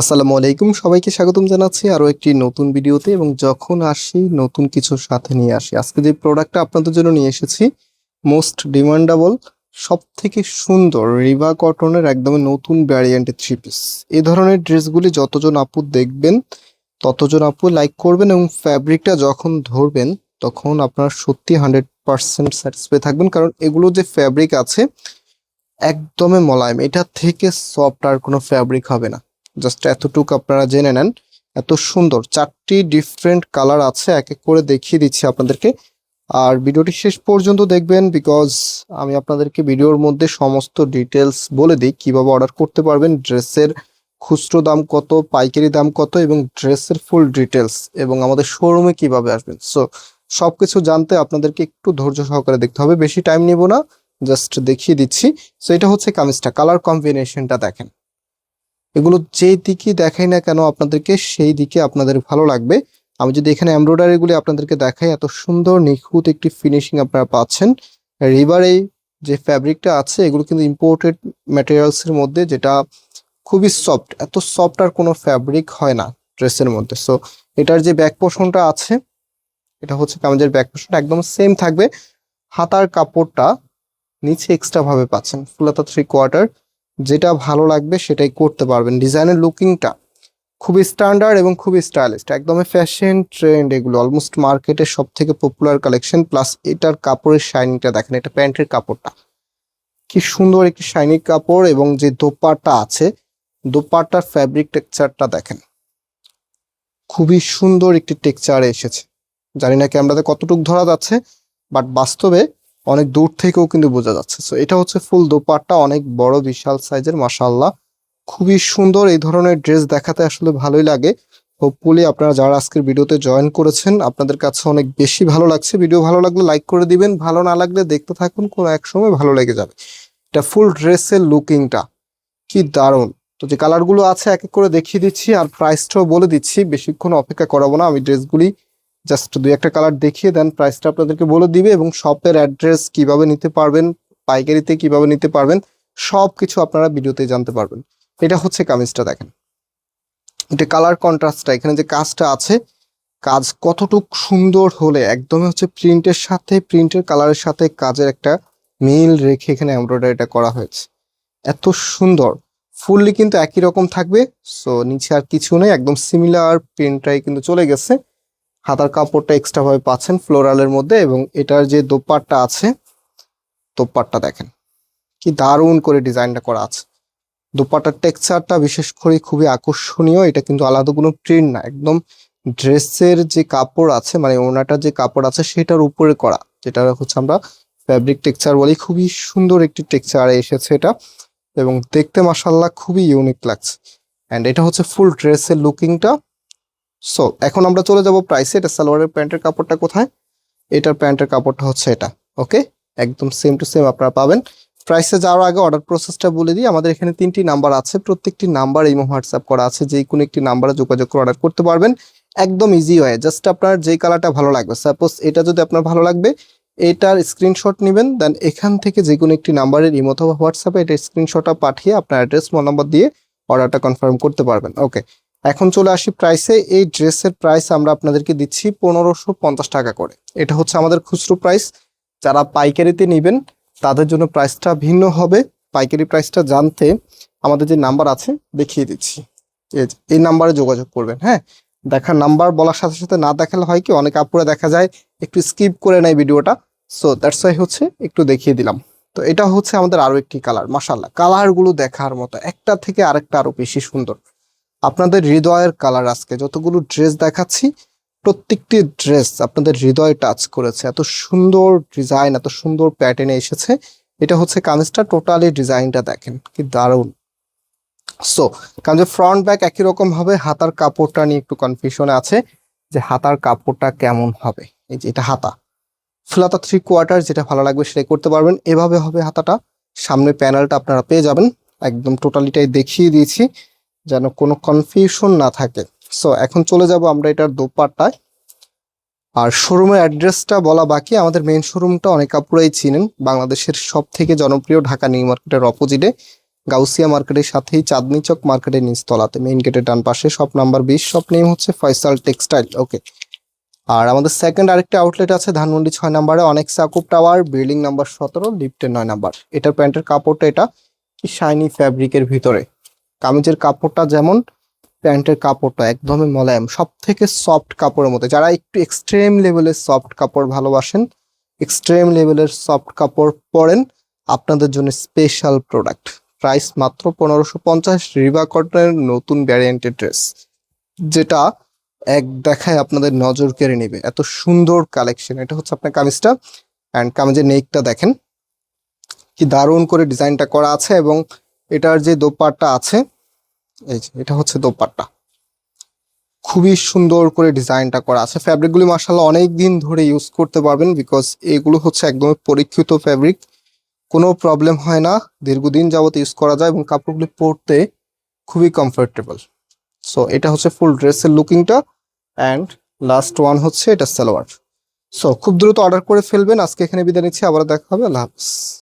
আসসালামু আলাইকুম। সবাইকে স্বাগতম জানাচ্ছি আরও একটি নতুন ভিডিওতে এবং যখন আসি নতুন কিছু সাথে নিয়ে আসি। আজকে যে প্রোডাক্টটা আপনাদের জন্য নিয়ে এসেছি মোস্ট ডিমান্ডেবল সব থেকে সুন্দর রিভা কটনের একদম নতুন ভ্যারিয়েন্টের থ্রি পিস এই ধরনের ড্রেসগুলি যতজন আপু দেখবেন, ততজন আপু লাইক করবেন এবং ফ্যাব্রিকটা যখন ধরবেন, তখন আপনার সত্যি হান্ড্রেড পার্সেন্ট স্যাটিসফাই থাকবেন। কারণ এগুলো যে ফ্যাব্রিক আছে, একদমই মোলায়েম। এটা থেকে সফট আর কোনো ফ্যাব্রিক হবে না। জাস্ট এতটুকু আপনারা জেনে নেন। এত সুন্দর, চারটি ডিফারেন্ট কালার আছে, এক এক করে দেখিয়ে দিচ্ছি আপনাদেরকে। আর ভিডিওটি শেষ পর্যন্ত দেখবেন বিকজ আমি আপনাদেরকে ভিডিওর মধ্যে সমস্ত ডিটেলস বলে দিই, কীভাবে অর্ডার করতে পারবেন, ড্রেসের খুচরো দাম কত, পাইকারি দাম কত এবং ড্রেসের ফুল ডিটেলস এবং আমাদের শোরুমে কীভাবে আসবেন। সো সব কিছু জানতে আপনাদেরকে একটু ধৈর্য সহকারে দেখতে হবে, বেশি টাইম নিব না জাস্ট দেখিয়ে দিচ্ছি। সো এটা হচ্ছে কামিজটা কালার কম্বিনেশনটা দেখেন। এগুলো যেই দিকে দেখাই না কেন আপনাদেরকে, সেই দিকে আপনাদের ভালো লাগবে। আমি যদি এখানে এমব্রয়ডারিগুলি আপনাদেরকে দেখাই, এত সুন্দর, নিখুঁত একটি ফিনিশিং আপনারা পাচ্ছেন। রিভার যে ফ্যাব্রিকটা আছে, এগুলো কিন্তু ইম্পোর্টেড ম্যাটেরিয়ালসের মধ্যে, যেটা খুবই সফট এত সফট আর কোনো ফ্যাব্রিক হয় না ড্রেসের মধ্যে। সো এটার যে ব্যাক পোর্শনটা আছে, এটা হচ্ছে কামিজের ব্যাক পোর্শনটা একদম সেম থাকবে। হাতার কাপড়টা নিচে এক্সট্রা ভাবে পাচ্ছেন, ফুলাতা থ্রি কোয়ার্টার যেটা ভালো লাগবে সেটাই করতে পারবেন। ডিজাইনের লুকিংটা খুবই স্ট্যান্ডার্ড এবং খুবই স্টাইলিশ একদমই ফ্যাশন ট্রেন্ড এগুলো। অলমোস্ট মার্কেটের সব থেকে পপুলার কালেকশন প্লাস এটার কাপড়ের শাইনিংটা দেখেন, এটা প্যান্টের কাপড়টা। কি সুন্দর একটি শাইনি কাপড় এবং যে দোপাট্টা আছে, দোপাট্টার ফ্যাব্রিক টেক্সচারটা দেখেন। খুবই সুন্দর একটি টেক্সচারে এসেছে। জানি না ক্যামেরাতে কতটুকু ধরা যাচ্ছে বাট বাস্তবে অনেক দূর থেকেও কিন্তু বোঝা যাচ্ছে। সো এটা হচ্ছে ফুল দোপাট্টা, অনেক বড়, বিশাল সাইজের মাশাল্লাহ খুবই সুন্দর এই ধরনের ড্রেস দেখাতে আসলে ভালোই লাগে। হোপফুলি আপনারা যারা আজকের ভিডিওতে জয়েন করেছেন, আপনাদের কাছে অনেক বেশি ভালো লাগছে। ভিডিও ভালো লাগলে লাইক করে দিবেন, ভালো না লাগলে দেখতে থাকুন, কোনো এক সময় ভালো লেগে যাবে। এটা ফুল ড্রেসের লুকিংটা কি দারুণ। তো যে কালারগুলো আছে, এক এক করে দেখিয়ে দিচ্ছি আর প্রাইসটাও বলে দিচ্ছি। বেশিক্ষণ অপেক্ষা করাবো না, আমি ড্রেসগুলি জাস্ট দুই একটা কালার দেখিয়ে দেন প্রাইসটা আপনাদেরকে বলে দিবে এবং শপের অ্যাড্রেস কীভাবে নিতে পারবেন, পাইকারিতে কীভাবে নিতে পারবেন সব কিছু আপনারা ভিডিওতে জানতে পারবেন। এটা হচ্ছে কামিজটা দেখেন। এটা কালার কন্ট্রাস্টটা এখানে যে কাজটা আছে, কাজ কতটুক সুন্দর হলে, একদমই হচ্ছে প্রিন্টের সাথে প্রিন্টের কালারের সাথে কাজের একটা মিল রেখে এখানে এমব্রয়ডারিটা করা হয়েছে। এত সুন্দর। ফুললি কিন্তু একই রকম থাকবে সো নিচে আর কিছু নেই, একদম সিমিলার প্রিন্টটাই কিন্তু চলে গেছে। হাতার কাপড়টা এক্সট্রা ভাবে পাচ্ছেন ফ্লোরালের মধ্যে এবং এটার যে দোপাট্টা আছে, দোপাট্টা দেখেন। কি দারুণ করে ডিজাইনটা করা আছে। দোপাট্টার টেক্সচারটা বিশেষ করে খুবই আকর্ষণীয়, এটা কিন্তু আলাদা কোনো প্রিন্ট না, একদম ড্রেসের যে কাপড় আছে মানে ওনাটার যে কাপড় আছে, সেটার উপরে করা, যেটা হচ্ছে আমরা ফ্যাব্রিক টেক্সচার বলি। খুবই সুন্দর একটি টেক্সচারে এসেছে এটা এবং দেখতে মাসাল্লাহ খুবই ইউনিক লাগছে। অ্যান্ড এটা হচ্ছে ফুল ড্রেসের লুকিংটা সো এখন আমরা চলে যাব প্রাইসে এটা সালোয়ারের প্যান্টের কাপড়টা কোথায়? এটার প্যান্টের কাপড়টা হচ্ছে এটা ওকে একদম সেম টু সেম আপনারা পাবেন। প্রাইসে যাওয়ার আগে অর্ডার প্রসেসটা বলে দিই। আমাদের এখানে তিনটি নাম্বার আছে। প্রত্যেকটি নাম্বার এই হোয়াটসঅ্যাপ করা আছে। যে কোনো একটি নাম্বারে যোগাযোগ করে অর্ডার করতে পারবেন। একদম ইজি হয় জাস্ট আপনার যেই কালারটা ভালো লাগবে। সাপোজ এটা যদি আপনার ভালো লাগবে, এটার স্ক্রিনশট নেবেন। দেন এখান থেকে যে কোনো একটি নাম্বারের ইমো অথবা হোয়াটসঅ্যাপে এটা স্ক্রিনশটটা পাঠিয়ে আপনার অ্যাড্রেস ফোন নাম্বার দিয়ে অর্ডারটা কনফার্ম করতে পারবেন। ওকে এখন চলে আসি প্রাইসে এই ড্রেসের প্রাইস আমরা আপনাদেরকে দিচ্ছি পনেরোশো পঞ্চাশ টাকা করে। এটা হচ্ছে আমাদের খুচরো প্রাইস যারা পাইকারিতে নেবেন, তাদের জন্য প্রাইসটা ভিন্ন হবে। পাইকারি প্রাইসটা জানতে আমাদের যে নাম্বার আছে, দেখিয়ে দিচ্ছি। এই নাম্বারে যোগাযোগ করবেন হ্যাঁ? দেখার নাম্বার বলার সাথে সাথে না দেখালে হয় কি, অনেক আপুরে দেখা যায়, একটু স্কিপ করে নেয় ভিডিওটা। সো দ্যাটস ওয়াই হচ্ছে একটু দেখিয়ে দিলাম। তো এটা হচ্ছে আমাদের আরও একটি কালার মাসাল্লাহ কালারগুলো দেখার মতো, একটা থেকে আরেকটা আরও বেশি সুন্দর। আপনাদের হৃদয়ের কালার আজকে। যতগুলো ড্রেস দেখাচ্ছি, প্রত্যেকটি ড্রেস আপনাদের হৃদয়ে টাচ করেছে। এত সুন্দর ডিজাইন এত সুন্দর প্যাটার্নে এসেছে। এটা হচ্ছে কামিজটা টোটালি ডিজাইনটা দেখেন, কি দারুণ। সো কামিজের ফ্রন্ট ব্যাক একই রকম হবে, হাতার কাপড়টা নিয়ে একটু কনফিউশনে আছে যে হাতার কাপড়টা কেমন হবে। এই যে এটা হাতা। ফুলাতা থ্রি কোয়ার্টার যেটা ভালো লাগবে সেটাই করতে পারবেন। এভাবে হবে হাতাটা। সামনে প্যানেলটা আপনারা পেয়ে যাবেন। একদম টোটালিটাই দেখিয়ে দিয়েছি। যেন কোনো কনফিউশন না থাকে। সো এখন চলে যাব আমরা এটার দোপাট্টায়। আর শোরুমের অ্যাড্রেসটা বলা বাকি। আমাদের মেইন শোরুমটা অনেক আপুরাই চিনেন। বাংলাদেশের সব থেকে জনপ্রিয় ঢাকা নিউ মার্কেটের অপোজিটে গাউসিয়া মার্কেটের সাথেই চাঁদনি চক মার্কেটের নিচতলাতে মেইন গেটের ডান পাশে শপ নাম্বার বিশ। শপ নেম হচ্ছে ফয়সাল টেক্সটাইল ওকে আর আমাদের সেকেন্ড আরেকটা আউটলেট আছে ধানমন্ডি ছয় নাম্বারে। অনেক সাকুব টাওয়ার বিল্ডিং নাম্বার সতেরো লিফটের নয় নাম্বার। এটার প্যান্টের কাপড়টা এটা শাইনি ফ্যাব্রিকের ভিতরে। কামিজের কাপড়টা যেমন, প্যান্টের কাপড়টা একদমই মোলায়েম সব থেকে সফট কাপড়ের মধ্যে। যারা একটু এক্সট্রিম লেভেলের সফট কাপড় ভালোবাসেন এক্সট্রিম লেভেলের সফট কাপড় পরেন, আপনাদের জন্য স্পেশাল প্রোডাক্ট প্রাইস মাত্র পনেরোশো পঞ্চাশ রিবা কটনের নতুন ভ্যারিয়েন্টের ড্রেস যেটা এক দেখায় আপনাদের নজর কেড়ে নেবে। এত সুন্দর কালেকশন এটা হচ্ছে আপনার কামিজটা। অ্যান্ড কামিজের নেকটা দেখেন, কি দারুণ করে ডিজাইনটা করা আছে এবং এটার যে দোপাট্টা আছে, এই যে, এটা হচ্ছে দোপাট্টা। খুবই সুন্দর করে ডিজাইনটা করা আছে। ফ্যাব্রিকগুলি মার্শাল্লাহ অনেক দিন ধরে ইউজ করতে পারবেন বিকজ এগুলো হচ্ছে একদম পরীক্ষিত ফ্যাব্রিক। কোনো প্রবলেম হয় না, দীর্ঘদিন যাবত ইউজ করা যায় এবং কাপড়গুলি পরতে খুবই কমফোর্টেবল সো এটা হচ্ছে ফুল ড্রেসের লুকিংটা অ্যান্ড লাস্ট ওয়ান হচ্ছে এটা সালোয়ার। সো খুব দ্রুত অর্ডার করে ফেলবেন। আজকে এখানে বিদায় নিচ্ছি আবার দেখা হবে। আল্লাহ হাফিজ।